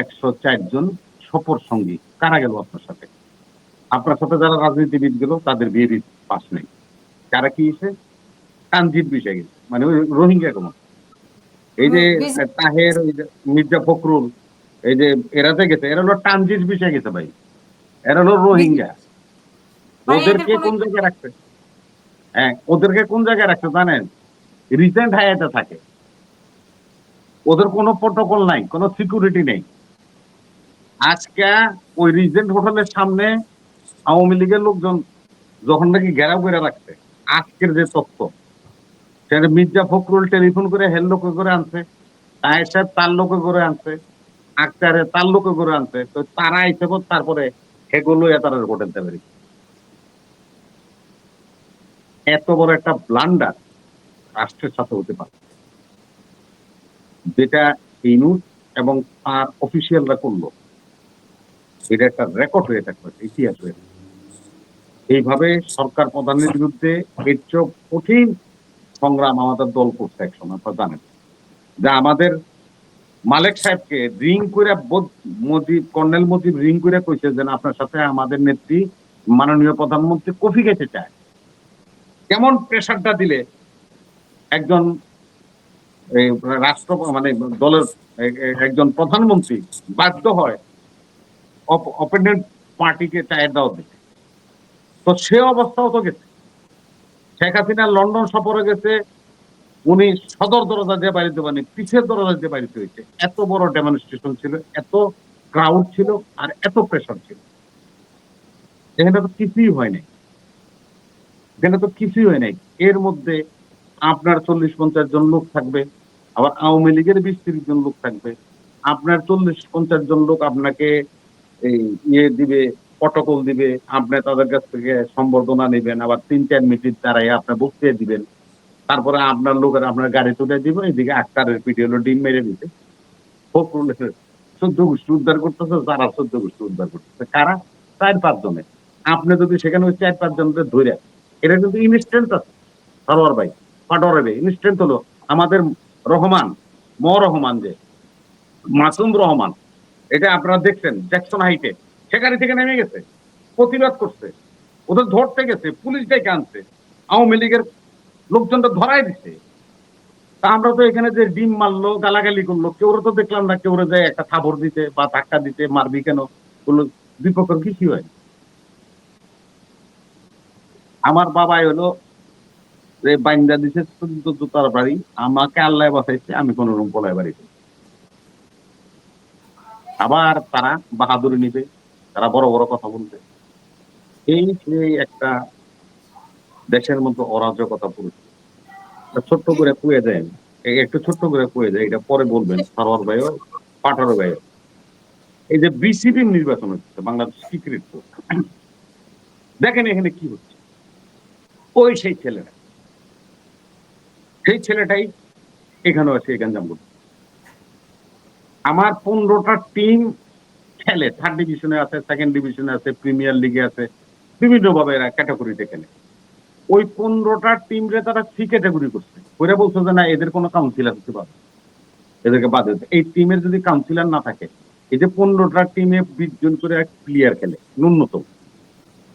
একশো জন সফর সঙ্গী। কারা গেল আপনার সাথে? আপনার সাথে যারা রাজনীতিবিদ গেল তাদের বিয়ে পাস নেই। কারা কি হয়েছে? ট্রানজিট বিষয় গেছে। মানে ওই রোহিঙ্গা কমন এই যে তাহের মির্জা ফখরুল এই যে এরাতে গেছে এরা হলো ট্রানজিট বিষয় গেছে ভাই। এরা হলো রোহিঙ্গা। মানে ওদেরকে কোন জায়গায় রাখছে? হ্যাঁ ওদেরকে কোন জায়গায় রাখছে জানেন? রিসেন্ট হায়াতে থাকে। ওদের কোনো প্রোটোকল নাই কোনো সিকিউরিটি নেই। আজকে ওই রিজেন্ট হোটেলের সামনে আওয়ামী লীগের লোকজন যখন নাকি ঘেরাও করে রাখছে, আজকের যে তথ্য সেটা মির্জা ফখরুল টেলিফোন করে হেল লোকে করে আনছে, তায়ের সাহেব তার লোকে করে আনছে, আক্তারে তার লোকে করে আনছে, তো তারা পর তারপরে সেগুলো তারা হোটেল দেবে এত বড় একটা ব্লান্ডার রাষ্ট্রের সাথে হতে পারে। যেটা ইনুস এবং তার অফিসিয়ালরা করল। এটা একটা রেকর্ড হয়ে থাকবে, ইতিহাস হয়ে। এইভাবে সরকার প্রধানের বিরুদ্ধে এর চেয়েও কঠিন সংগ্রাম আমাদের দল করছে একসময়, আপনারা জানেন যা আমাদের মালেক সাহেবকে রিং করে মুজিব, কর্নেল মুজিব রিং করে কইছে যে আপনার সাথে আমাদের নেত্রী মাননীয় প্রধানমন্ত্রী কফি খেতে চায় কেমন প্রেশারটা দিলে একজন রাষ্ট্র মানে দলের একজন প্রধানমন্ত্রী বাধ্য হয় অপেন্ডেন্ট পার্টিকে চায়ের দাওয়াত দিতে তো সে অবস্থাও তো গেছে। শেখ হাসিনা লন্ডন সফরে গেছে, উনি সদর দরজা দিয়ে বাড়িতে মানে পিছের দরজা দিয়ে বাড়িতে হয়েছে। এত বড় ডেমনস্ট্রেশন ছিল, এত ক্রাউড ছিল আর এত প্রেশার ছিল। এখানে তো কিছুই হয় নাই। এখানে তো কিছুই হয় নাই। এর মধ্যে আপনার চল্লিশ পঞ্চাশ জন লোক থাকবে, আবার আওয়ামী লীগের বিশ তিরিশ জন লোক থাকবে। আপনার চল্লিশ পঞ্চাশ জন লোক আপনাকে এই ইয়ে দিবে প্রটোকল দিবে, আপনি তাদের কাছ থেকে সম্বর্ধনা নেবেন, আবার তিন, চার মিনিট দাঁড়াই আপনার বক্তৃতা দিবেন। তারপরে আপনার লোকের আপনার গাড়ি তুলে দিব, এদিকে আক্তারের পিঠে হলো ডিম মেরে দিতে ফখরুলের চোদ্দ গোষ্ঠী উদ্ধার করতেছে যারা চোদ্দ গোষ্ঠী উদ্ধার করতেছে। কারা? চার, পাঁচ জনে। আপনি যদি সেখানে ওই চার, পাঁচ জনকে ধরে এটা কিন্তু ইনস্ট্যান্ট আছে। সরোয়ার ভাই, পাটোয়ার ভাই ইনস্ট্যান্ট হলো। আমাদের রহমান ম রহমান যে, মাসুম রহমান এটা আপনারা দেখছেন জ্যাকসন হাইটে সেখানে থেকে নেমে গেছে প্রতিবাদ করছে। ওদের ধরতে গেছে, পুলিশ ডেকে আনছে। আওয়ামী লীগের লোকজনটা ধরাই দিছে। তা আমরা তো এখানে যে ডিম মারলো, গালাগালি করল কেউ তো দেখলাম না কেউ যায় একটা থাবর দিতে বা ধাক্কা দিতে মারবি কেন? বলল বিপক্ষের কি কি হয়? আমার বাবাই হলো যে বাইন্দা দিছে জুতার বাড়ি, আমাকে আল্লাহ বাঁচাইছে, আমি কোন রকম পলায় বাড়িতে আবার তারা বাহাদুরি নিবে, তারা বড় বড় কথা বলবে। এই যে একটা দেশের মধ্যে অরাজকতা পুরুষ ছোট্ট করে কুয়ে দেন। একটু ছোট্ট করে কুয়ে দেয়, এটা পরে বলবেন, সরোয়ার ভাইও পাঠারো ভাইও। এই যে বিসিবি নির্বাচন হচ্ছে, বাংলাদেশ বোর্ড দেখেন এখানে কি হচ্ছে। ওই সেই ছেলেরা সেই ছেলেটাই এখানেও আছে, এই গঞ্জাম করছে আমার পনেরোটা টিম খেলে। থার্ড ডিভিশনে আছে সেকেন্ড ডিভিশনে আছে প্রিমিয়ার লিগে আছে, বিভিন্ন ভাবে এরা ক্যাটাগরিতে খেলে। ওই পনেরোটা টিমরে তারা সি ক্যাটাগরি করছে। ওরা বলছে যে না, এদের কোনো কাউন্সিলার হতে পারবে এদেরকে বাদ দিতে। এই টিমের যদি কাউন্সিলার না থাকে, এই যে পনেরোটা টিমে বিশ জন করে এক প্লেয়ার খেলে, ন্যূনতম,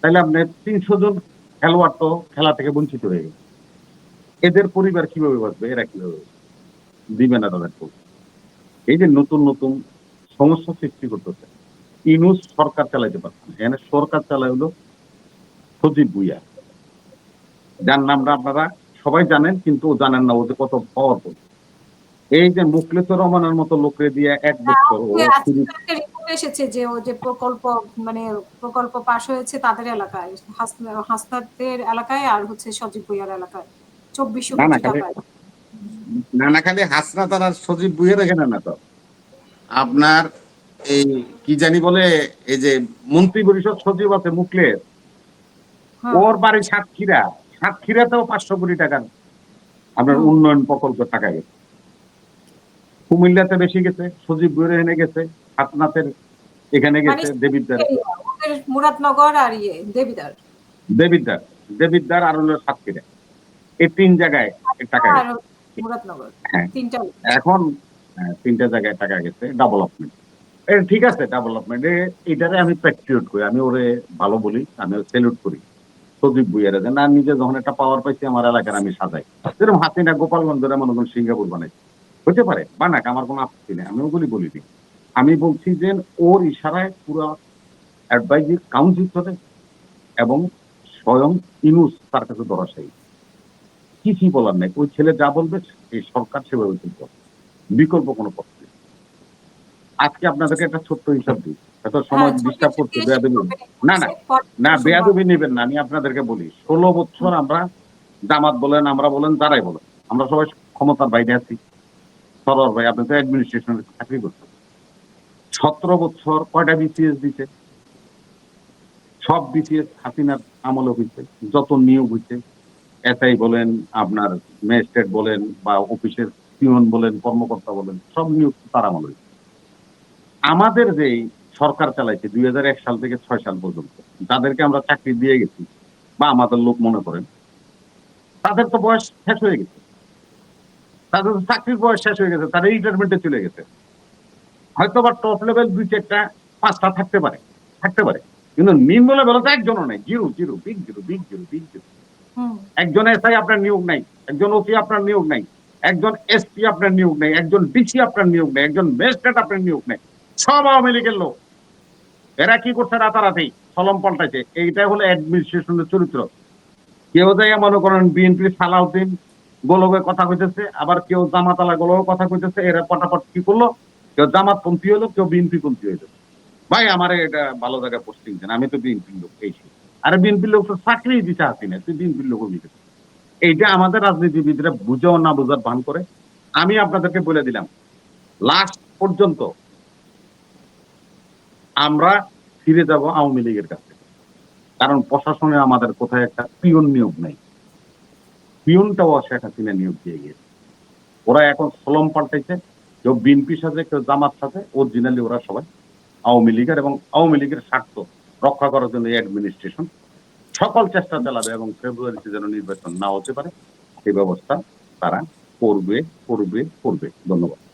তাহলে আপনার তিনশো জন খেলোয়াড় তো খেলা থেকে বঞ্চিত হয়ে গেছে। এদের পরিবার কীভাবে বাঁচবে? এরা কীভাবে দিবে না তাদের। এই যে নতুন নতুন সমস্যা সৃষ্টি করতেছে ইনুস সরকার চালাইতে পারছে না। এখানে সরকার চালায় হলো সজীব ভুইয়া। যার নামটা আপনারা সবাই জানেন কিন্তু ও জানেন না ওদের কত পাওয়ার পাওয়ারফুল এই যে মুখলেসুর রহমানের মতো লোকরে দিয়ে এক বছর ও একটা রিপোর্ট এসেছে যে ও যে প্রকল্প মানে প্রকল্প পাশ হয়েছে তাদের এলাকায় হাসনা- হাসনাতের এলাকায় আর হচ্ছে সজীব ভুইয়ার এলাকায়। চব্বিশশো কোটি টাকায়। না না খালি হাসনা তার আর সজীব বুয়ের রেখে না তো? আপনার এই কি জানি বলে এই যে মন্ত্রী পরিষদ সচিব আছে মুখলের হ্যাঁ। ওর বাড়ি সাতক্ষীরা। সাতক্ষীরাতেও পাঁচশো কোটি টাকার আপনার উন্নয়ন প্রকল্পের টাকা গেছে। কুমিল্লাতে বেশি গেছে সজীব বুয়ের এখানে গেছে হাতনাথের এখানে গেছে মানে- দেবিদ্দার ওদের মুরাদনগর আর ইয়ে দেবিদার দেবিদ্দার দেবিদ্দার আর হলো সাতক্ষীরা। এই তিন জায়গায় টাকা গেছে। মুরাদনগর হ্যাঁ। তিনটা এখন হ্যাঁ, তিনটা জায়গায় টাকা গেছে ডেভেলপমেন্ট এ, ঠিক আছে ডেভেলপমেন্ট এটারে আমি প্যাট্রিয়ট করি আমি ওরে ভালো বলি আমি সেলুট করি। সজীব বুইয়ারে যে না নিজে যখন একটা পাওয়ার পাইছি আমার এলাকার আমি সাজাই। যেরকম হাসিনা গোপালগঞ্জের মনে করেন সিঙ্গাপুর বানাই হতে পারে বানাক আমার কোনো আপত্তি নেই আমি ওগুলি বলি নি। আমি বলছি যে ওর ইশারায় পুরো অ্যাডভাইজারি কাউন্সিল চলে এবং স্বয়ং ইনুস তার কাছে ধরাশায়ী কিছুই বলার নেই। ওই ছেলে যা বলবে এই সরকার সেভাবে চলবে বিকল্প কোনো পথ নেই। আজকে আপনাদেরকে একটা ছোট্ট হিসাব দিই। এত সময় ডিস্টার্ব করতে বেয়াদবি না, না, না শুনব। বেয়াদবি নেবেন না আমি আপনাদেরকে বলি। ষোলো বছর আমরা জামাত বলেন আমরা বলেন যারাই বলেন আমরা সবাই ক্ষমতার বাইরে আছি। সরল ভাই আপনি তো অ্যাডমিনিস্ট্রেশনে চাকরি করছেন। সতেরো বছর কয়টা বিসিএস দিছে? সব বিসিএস হাসিনার আমলে হয়েছে যত নিয়োগ হয়েছে এসআই বলেন, আপনার ম্যাজিস্ট্রেট বলেন বা অফিসের পিয়ন বলেন, কর্মকর্তা বলেন, সব নিয়োগ তার আমলে আমাদের যে সরকার চালাইছে দুই হাজার এক সাল থেকে ছয় সাল পর্যন্ত, যাদেরকে আমরা চাকরি দিয়ে গেছি বা আমাদের লোক মনে করেন, তাদের তো বয়স শেষ হয়ে গেছে। তাদের তো চাকরির বয়স শেষ হয়ে গেছে, তারা রিটায়ারমেন্টে চলে গেছে। হয়তো বা টপ লেভেল দুই চারটা, পাঁচটা থাকতে পারে থাকতে পারে। কিন্তু নিম্ন লেভেল তো একজনও নাই। Zero zero big zero big zero big zero. একজন এসআই আপনার নিয়োগ নাই, একজন ওসি আপনার নিয়োগ নাই, একজন এসপি আপনার নিয়োগ নেই, একজন ডিসি আপনার নিয়োগ নেই, একজন ম্যাজিস্ট্রেট আপনার নিয়োগ নেই, সব আওয়ামী লীগের লোক। এরা কি করছে রাতারাতি? কলম পাল্টাইছে। এইটাই হলো অ্যাডমিনিস্ট্রেশনের চরিত্র। কেউ যাই মনে করেন বিএনপি সালাউদ্দিন গোলকে কথা কইতেছে, আবার কেউ জামাতালা গোলকে কথা কইতেছে, এরা পটাপট কি করল? কেউ জামাত পন্থী হলো, কেউ বিএনপি পন্থী হইল। ভাই, আমার এটা ভালো জায়গায় পোস্টিং দেন। আমি তো বিএনপি লোক, এই। আরে বিএনপির লোক তো চাকরি দিতে আসি না, তুই বিএনপির লোক এইটা আমাদের রাজনীতিবিদরা বুঝেও না বোঝার ভান করে। আমি আপনাদেরকে বলে দিলাম লাস্ট পর্যন্ত আমরা ফিরে যাব আওয়ামী লীগের কাছে কারণ প্রশাসনে আমাদের কোথায় একটা পিয়ন নিয়োগ নেই। পিয়নটাও শেখ হাসিনা নিয়োগ দিয়ে গিয়েছে। ওরা এখন সলম পাল্টাইছে কেউ বিএনপির সাথে, কেউ জামাত সাথে অরিজিনালি ওরা সবাই আওয়ামী লীগের এবং আওয়ামী লীগের স্বার্থ। রক্ষা করার জন্য অ্যাডমিনিস্ট্রেশন সকল চেষ্টা চালাবে এবং ফেব্রুয়ারিতে যেন নির্বাচন না হতে পারে, সেই ব্যবস্থা তারা করবে করবে করবে। ধন্যবাদ।